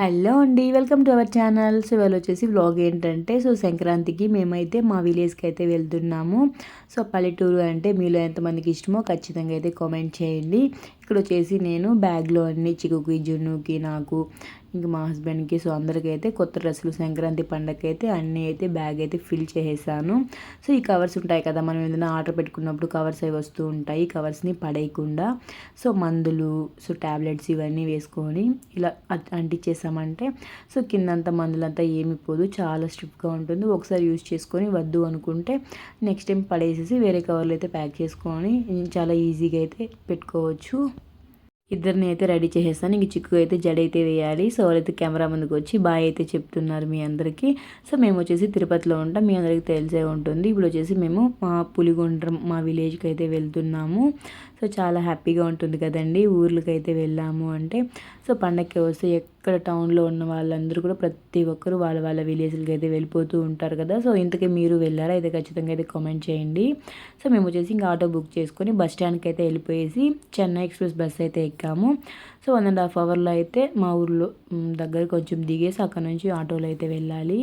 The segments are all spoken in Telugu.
హలో అండి welcome to our channel. So ఇవాళ వచ్చేసి వ్లాగ్ ఏంటంటే సో సంక్రాంతికి మేమైతే మా విలేజ్కి అయితే వెళ్తున్నాము. సో పల్లెటూరు అంటే మీలో ఎంతమందికి ఇష్టమో ఖచ్చితంగా అయితే కామెంట్ చేయండి. ఇక్కడ వచ్చేసి నేను బ్యాగ్లో అన్ని చిక్కుకి జున్నుకి నాకు ఇంక మా హస్బెండ్కి సో అందరికైతే కొత్త డ్రెస్సులు సంక్రాంతి పండగకి అయితే అన్నీ అయితే బ్యాగ్ అయితే ఫిల్ చేసేసాను. సో ఈ కవర్స్ ఉంటాయి కదా మనం ఏదైనా ఆర్డర్ పెట్టుకున్నప్పుడు కవర్స్ అవి వస్తూ ఉంటాయి కవర్స్ని పడేయకుండా. సో మందులు సో ట్యాబ్లెట్స్ ఇవన్నీ వేసుకొని ఇలా అంటించేసామంటే సో కిందంతా మందులంతా ఏమి పోదు చాలా స్ట్రిప్గా ఉంటుంది. ఒకసారి యూజ్ చేసుకొని వద్దు అనుకుంటే నెక్స్ట్ టైం పడేసేసి వేరే కవర్లు అయితే ప్యాక్ చేసుకొని చాలా ఈజీగా అయితే పెట్టుకోవచ్చు. ఇద్దరిని అయితే రెడీ చేసేస్తాను. ఇంక చిక్కు అయితే జడ అయితే వేయాలి. సో వాళ్ళైతే కెమెరా ముందుకు వచ్చి బాయ్ అయితే చెప్తున్నారు మీ అందరికీ. సో మేము వచ్చేసి తిరుపతిలో ఉంటాం. మీ అందరికీ తెలిసే ఉంటుంది. ఇప్పుడు వచ్చేసి మేము మా పులిగుండ్రం మా విలేజ్కి అయితే వెళ్తున్నాము. సో చాలా హ్యాపీగా ఉంటుంది కదండి. ఊర్లకి అయితే వెళ్ళాము అంటే. సో పండగకి వస్తే ఇక్కడ టౌన్లో ఉన్న వాళ్ళందరూ కూడా ప్రతి ఒక్కరు వాళ్ళ వాళ్ళ విలేజ్లకి అయితే వెళ్ళిపోతూ ఉంటారు కదా. సో ఇంతకీ మీరు వెళ్ళారా? అయితే ఖచ్చితంగా అయితే కామెంట్ చేయండి. సో మేము వచ్చేసి ఇంకా ఆటో బుక్ చేసుకొని బస్ స్టాండ్కి అయితే వెళ్ళిపోయేసి చెన్నై ఎక్స్ప్రెస్ బస్ అయితే ఎక్కాము. సో వన్ అండ్ హాఫ్ అవర్లో అయితే మా ఊర్లో దగ్గర కొంచెం దిగేసి అక్కడ నుంచి ఆటోలో అయితే వెళ్ళాలి.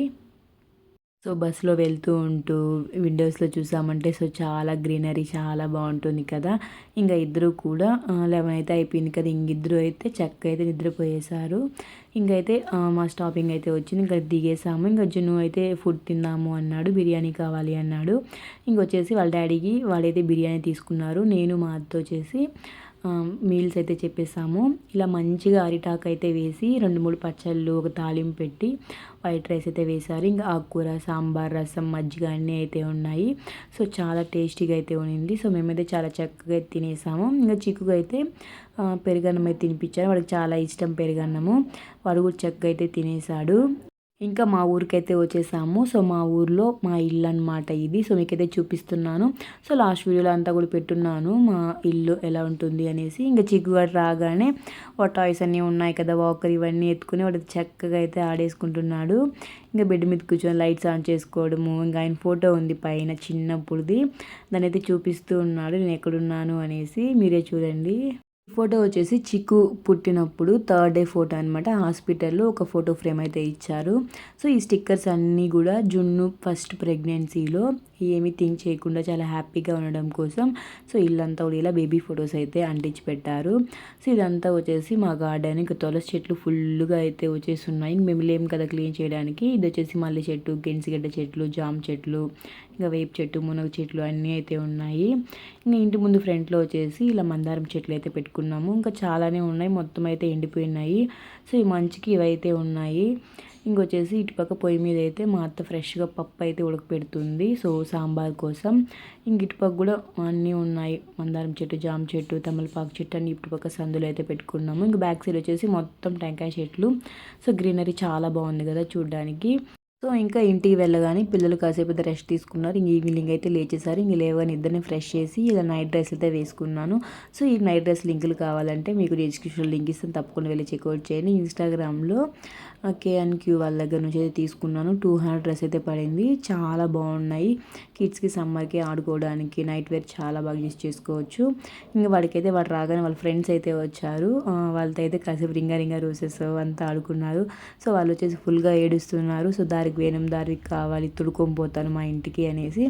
సో బస్సులో వెళ్తూ ఉంటూ విండోస్లో చూసామంటే సో చాలా గ్రీనరీ చాలా బాగుంటుంది కదా. ఇంకా ఇద్దరు కూడా లెవెన్ అయితే అయిపోయింది కదా. ఇంకిద్దరు అయితే చక్క అయితే నిద్రపోయేశారు. ఇంకైతే మా స్టాపింగ్ అయితే వచ్చింది. ఇంకా దిగేసాము ఇంకా జున్ను అయితే ఫుడ్ తిన్నాము అన్నాడు. బిర్యానీ కావాలి అన్నాడు. ఇంకొచ్చేసి వాళ్ళ డాడీకి వాళ్ళైతే బిర్యానీ తీసుకున్నారు. నేను మా అత్త వచ్చేసి మీల్స్ అయితే చెప్పేసాము. ఇలా మంచిగా అరిటాకు అయితే వేసి రెండు మూడు పచ్చళ్ళు ఒక తాలింపు పెట్టి వైట్ రైస్ అయితే వేశారు ఇంకా ఆకుకూర సాంబార్ రసం మజ్జిగ అన్నీ అయితే ఉన్నాయి. సో చాలా టేస్టీగా అయితే ఉన్నింది సో మేమైతే చాలా చక్కగా తినేసాము. ఇంకా చిక్కుగా అయితే పెరుగన్నం అయితే తినిపించారు. వాడికి చాలా ఇష్టం పెరుగన్నము. వాడు కూడా చక్కగా అయితే తినేసాడు. ఇంకా మా ఊరికైతే వచ్చేసాము. సో మా ఊర్లో మా ఇల్లు అనమాట ఇది. సో మీకైతే చూపిస్తున్నాను. సో లాస్ట్ వీడియోలో అంతా కూడా పెట్టున్నాను. మా ఇల్లు ఎలా ఉంటుంది అనేసి. ఇంకా చిక్కుగాడు రాగానే వాడు టాయ్స్ అన్నీ ఉన్నాయి కదా వాకర్ ఇవన్నీ ఎత్తుకుని వాడు చక్కగా అయితే ఆడేసుకుంటున్నాడు. ఇంకా బెడ్ మీద కూర్చొని లైట్స్ ఆన్ చేసుకోవడము. ఇంకా ఆయన ఫోటో ఉంది పైన చిన్నప్పుడుది. దాని అయితే చూపిస్తూ ఉన్నాడు. నేను ఎక్కడున్నాను అనేసి మీరే చూడండి. ఫోటో వచ్చేసి చిక్కు పుట్టినప్పుడు థర్డ్ డే ఫోటో అనమాట హాస్పిటల్లో ఒక ఫోటో ఫ్రేమ్ అయితే ఇచ్చారు. సో ఈ స్టిక్కర్స్ అన్నీ కూడా జున్ను ఫస్ట్ ప్రెగ్నెన్సీలో ఏమీ థింక్ చేయకుండా చాలా హ్యాపీగా ఉండడం కోసం. సో ఇల్లంతా కూడా ఇలా బేబీ ఫొటోస్ అయితే అంటించి పెట్టారు సో ఇదంతా వచ్చేసి మా గార్డెన్. ఇంకా తులసి చెట్లు ఫుల్గా అయితే వచ్చేసి ఉన్నాయి మేము లేం కదా క్లీన్ చేయడానికి. ఇది వచ్చేసి మల్లె చెట్టు గెన్సిగడ్డ చెట్లు జామ చెట్లు ఇంకా వేప చెట్టు మునగ చెట్లు అన్నీ అయితే ఉన్నాయి. ఇంకా ఇంటి ముందు ఫ్రంట్లో వచ్చేసి ఇలా మందారం చెట్లు అయితే పెట్టుకున్నాము. ఇంకా చాలానే ఉన్నాయి. మొత్తం అయితే ఎండిపోయినాయి. సో ఈ మంచికి ఇవైతే ఉన్నాయి. ఇంకొచ్చేసి ఇటుపక్క పొయ్యి మీద అయితే మా అత్త ఫ్రెష్గా పప్పు అయితే ఉడకపెడుతుంది. సో సాంబార్ కోసం ఇంక ఇటుపక్క కూడా అన్నీ ఉన్నాయి. మందారం చెట్టు జామ చెట్టు తమలపాకు చెట్టు అన్ని ఇటుపక్క సందులు అయితే పెట్టుకున్నాము. ఇంక బ్యాక్ సైడ్ వచ్చేసి మొత్తం టెంకాయ చెట్లు. సో గ్రీనరీ చాలా బాగుంది కదా చూడడానికి. సో ఇంకా ఇంటికి వెళ్ళగానే పిల్లలు కాసేపు రెస్ట్ తీసుకున్నారు. ఇంక ఈవినింగ్ అయితే లేచేసారు ఇంక లేవని ఇద్దరిని ఫ్రెష్ చేసి ఇలా నైట్ డ్రెస్ అయితే వేసుకున్నాను. సో ఈ నైట్ డ్రెస్ లింకులు కావాలంటే మీకు డిస్క్రిప్షన్ లింక్ ఇస్తాను. తప్పకుండా వెళ్ళి చెక్అవుట్ చేయండి. ఇన్స్టాగ్రామ్లో కేఎన్ క్యూ వాళ్ళ దగ్గర నుంచి అయితే తీసుకున్నాను. టూ హండ్రెడ్ డ్రెస్ అయితే పడింది. చాలా బాగున్నాయి. కిడ్స్కి సమ్మర్కి ఆడుకోవడానికి నైట్ వేర్ చాలా బాగా యూస్ చేసుకోవచ్చు. ఇంకా వాడికైతే వాడు రాగానే వాళ్ళ ఫ్రెండ్స్ అయితే వచ్చారు. వాళ్ళతో అయితే కాసేపు రింగా రింగా రోసెస్ అంతా ఆడుకున్నారు. సో వాళ్ళు వచ్చేసి ఫుల్గా ఏడుస్తున్నారు. సో దారికి వేణం దారికి కావాలి తుడుకొని పోతాను మా ఇంటికి అనేసి.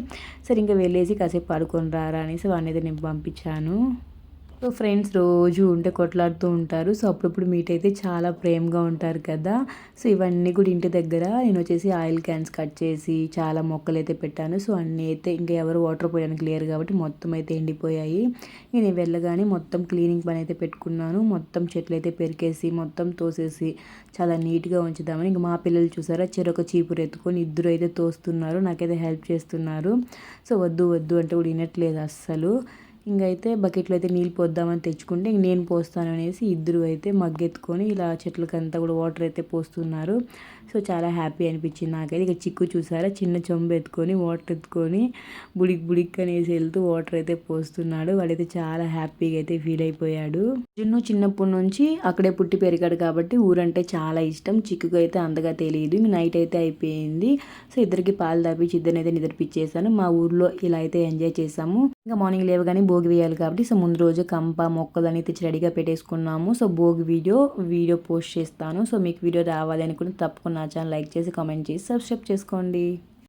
సరే ఇంకా వెళ్ళేసి కాసేపు పడుకొని రారా అనేసి వాడిని అయితే నేను పంపించాను. సో ఫ్రెండ్స్ రోజు ఉంటే కొట్లాడుతూ ఉంటారు. సో అప్పుడప్పుడు మీట్ అయితే చాలా ప్రేమగా ఉంటారు కదా. సో ఇవన్నీ కూడా ఇంటి దగ్గర నేను వచ్చేసి ఆయిల్ క్యాన్స్ కట్ చేసి చాలా మొక్కలు అయితే పెట్టాను. సో అన్నీ అయితే ఇంకా ఎవరు వాటర్ పోయడానికి లేరు కాబట్టి మొత్తం అయితే ఎండిపోయాయి. నేను వెళ్ళగానే మొత్తం క్లీనింగ్ పని అయితే పెట్టుకున్నాను. మొత్తం చెట్లు అయితే పెరికేసి మొత్తం తోసేసి చాలా నీట్గా ఉంచుదామని ఇంకా మా పిల్లలు చూసారా? చెరొక చీపురు ఎత్తుకొని ఇద్దరు అయితే తోస్తున్నారు. నాకైతే హెల్ప్ చేస్తున్నారు. సో వద్దు వద్దు అంటే కూడా వినట్లేదు అస్సలు. ఇంకైతే బకెట్లో అయితే నీళ్ళు పోద్దామని తెచ్చుకుంటే ఇంక నేను పోస్తాను అనేసి ఇద్దరు అయితే మగ్గెత్తుకొని ఇలా చెట్లకంతా కూడా వాటర్ అయితే పోస్తున్నారు. సో చాలా హ్యాపీ అనిపించింది నాకైతే. ఇక చిక్కు చూసారా? చిన్న చెంబు ఎత్తుకొని వాటర్ ఎత్తుకొని బుడిక్ బుడిక్ అనేసి వెళ్తూ వాటర్ అయితే పోస్తున్నాడు. వాడైతే చాలా హ్యాపీగా అయితే ఫీల్ అయిపోయాడు. జున్ను చిన్నప్పటి నుంచి అక్కడే పుట్టి పెరిగాడు కాబట్టి ఊరంటే చాలా ఇష్టం. చిక్కుకు అయితే అంతగా తెలియదు. నైట్ అయితే అయిపోయింది. సో ఇద్దరికి పాలు తాపించి ఇద్దరిని అయితే నిద్రపిచ్చేసాను. మా ఊర్లో ఇలా అయితే ఎంజాయ్ చేసాము ఇంకా మార్నింగ్ లేవగానే భోగి వేయాలి కాబట్టి సో ముందు రోజు కంప మొక్కలని తెచ్చి రెడీగా పెట్టేసుకున్నాము. So Bhogi video video post చేస్తాను. సో మీకు వీడియో రావాలి అనుకుంటే తప్పకుండా నా ఛానల్ లైక్ చేసి కామెంట్ చేసి సబ్స్క్రైబ్ చేసుకోండి.